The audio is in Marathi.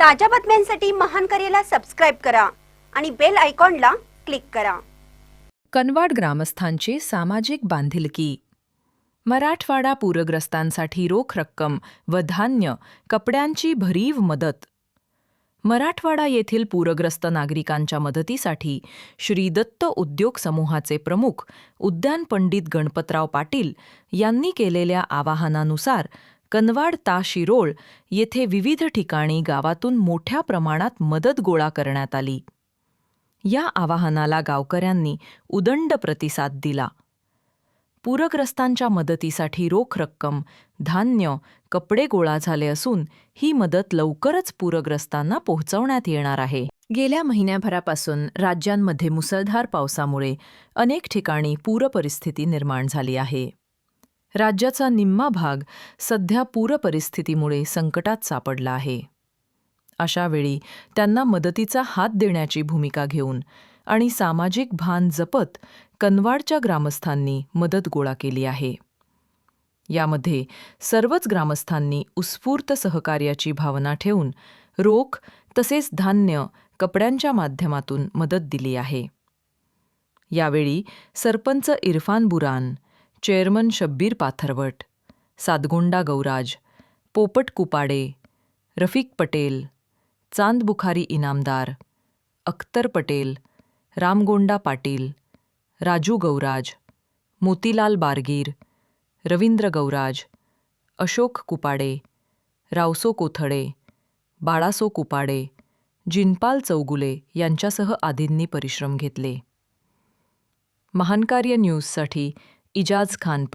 ताज्या बातम्यांसाठी महान करेला सबस्क्राईब करा आणि बेल आयकॉनला क्लिक करा. कनवाड ग्रामस्थांची सामाजिक बांधिलकी. मराठवाडा पूरग्रस्तांसाठी रोख रक्कम व धान्य कपड्यांची भरीव मदत. मराठवाडा येथील पूरग्रस्त नागरिकांच्या मदतीसाठी श्री दत्त उद्योग समूहाचे प्रमुख उद्यान पंडित गणपतराव पाटील यांनी केलेल्या आवाहनानुसार कनवाड ताशिरोळ येथे विविध ठिकाणी गावातून मोठ्या प्रमाणात मदत गोळा करण्यात आली. या आवाहनाला गावकऱ्यांनी उदंड प्रतिसाद दिला. पूरग्रस्तांच्या मदतीसाठी रोख रक्कम धान्य कपडे गोळा झाले असून ही मदत लवकरच पूरग्रस्तांना पोहोचवण्यात येणार आहे. गेल्या महिन्याभरापासून राज्यांमध्ये मुसळधार पावसामुळे अनेक ठिकाणी पूरपरिस्थिती निर्माण झाली आहे. राज्याचा निम्मा भाग सध्या पूरपरिस्थितीमुळे संकटात सापडला आहे. अशावेळी त्यांना मदतीचा हात देण्याची भूमिका घेऊन आणि सामाजिक भान जपत कनवाडच्या ग्रामस्थांनी मदत गोळा केली आहे. यामध्ये सर्वच ग्रामस्थांनी उत्स्फूर्त सहकार्याची भावना ठेवून रोख तसेच धान्य कपड्यांच्या माध्यमातून मदत दिली आहे. यावेळी सरपंच इरफान बुरान चेअरमन शब्बीर पाथरवट सातगोंडा गौराज पोपट कुपाडे रफिक पटेल चांद बुखारी इनामदार अख्तर पटेल रामगोंडा पाटील राजू गौराज मोतीलाल बारगीर रवींद्र गौराज अशोक कुपाडे रावसो कोथळे बाळासो कुपाडे जिनपाल चौगुले यांच्यासह आदींनी परिश्रम घेतले. महानकार्य न्यूजसाठी İcaz Kamp